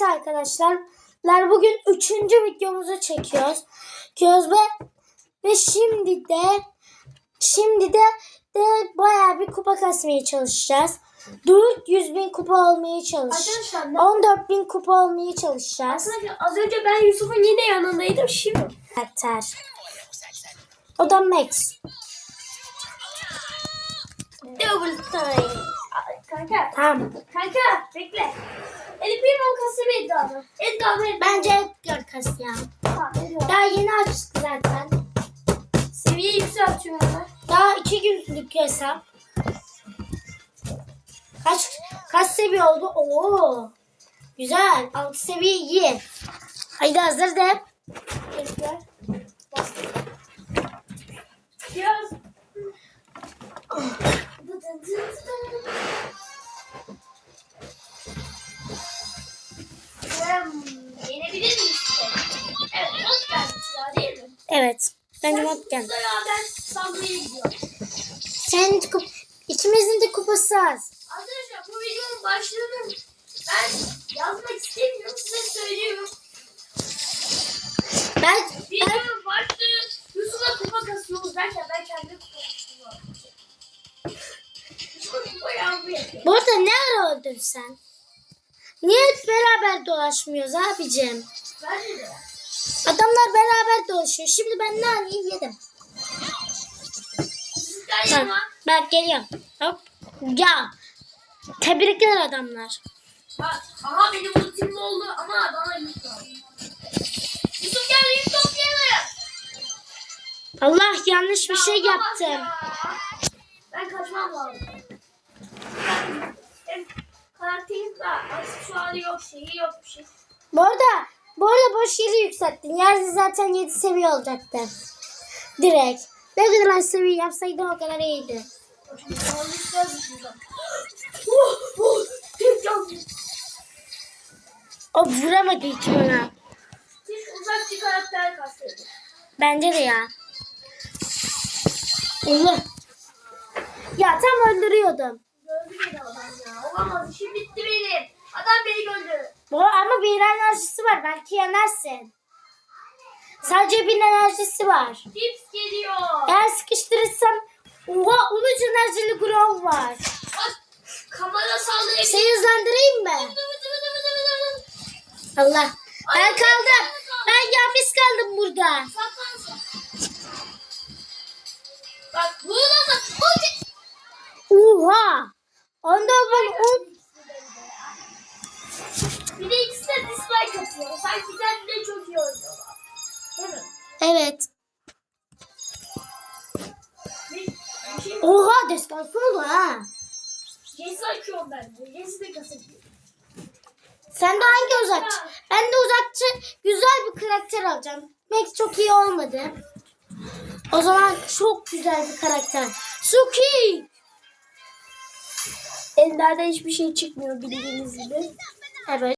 Evet arkadaşlar. Bugün üçüncü videomuzu çekiyoruz. Çekiyoruz ve ve şimdi de şimdi de de bayağı bir kupa kasmaya çalışacağız. 400 bin kupa olmaya çalış. Arkadaşlar ne- 14 bin kupa olmaya çalışacağız. Arkadaşlar az önce ben Yusuf'un yine yanındaydım. Şimdi Karakter. O da Max. double time. Kanka. Tamam. Kanka bekle. Elif bir mokası mı Edda mı? Edda mı? Bence Edgar kas ya. Tamam. Daha yeni açtı zaten. Seviye yükseltiyorum hemen. Daha iki günlük hesap. Kaç kaç seviye oldu? Oo. Güzel. Altı seviye iyi. Haydi hazır de. Bekle. Evet. Bence Sen mod gel. Beraber saldırıya gidiyoruz. Senin kup ikimizin de kupası az. Arkadaşlar bu videonun başlığını ben yazmak istemiyorum size söylüyorum. Ben, ben Videonun başlığı Yusuf'a kupa kasıyoruz derken ben kendi kupa kasıyorum. Bu arada ne ara öldün sen? Niye hep beraber dolaşmıyoruz abicim? Bence de. Adamlar beraber dolaşıyor. Şimdi ben naneyi yedim. Yanıma. bak geliyorum. Hop. Ya. Tebrikler adamlar. Bak, aha benim ultim oldu ama bana yük. Yusuf gel yük toplayalım. Allah yanlış bir şey Ya, olamaz yaptım. ya. Ben kaçmam lazım. Karakterim var. Aksesuarı yok, şeyi yok bir şey. Bu arada, bu arada boş yeri yükselttin. Yer zaten 7 seviye olacaktı. Direkt. Ne kadar seviye yapsaydın o kadar iyiydi. O vuramadı hiç bana. Siz uzakçı karakter kastedin. Bence de ya. Allah. Ya tam öldürüyordum. Gördü beni adam ya. Olamaz, işim bitti benim. Adam beni gördü. Bu ama bir enerjisi var. Belki yenersin. Sadece bir enerjisi var. Tips geliyor. Eğer sıkıştırırsam oha 13 enerjili Grom var. Bak, kamera saldırıyor. Seni hızlandırayım mı? Allah. Ay, ben kaldım. Ben yalnız kaldım burada. Saklansa. Bak burada da. Oha. Onda ben 10 Oha destansı oldu ha. Jesse açıyorum ben. Jesse de kasabiliyor. Sen de hangi uzakçı? Ben de uzakçı güzel bir karakter alacağım. Max çok iyi olmadı. O zaman çok güzel bir karakter. Suki. Ender'de hiçbir şey çıkmıyor bildiğiniz gibi. Evet.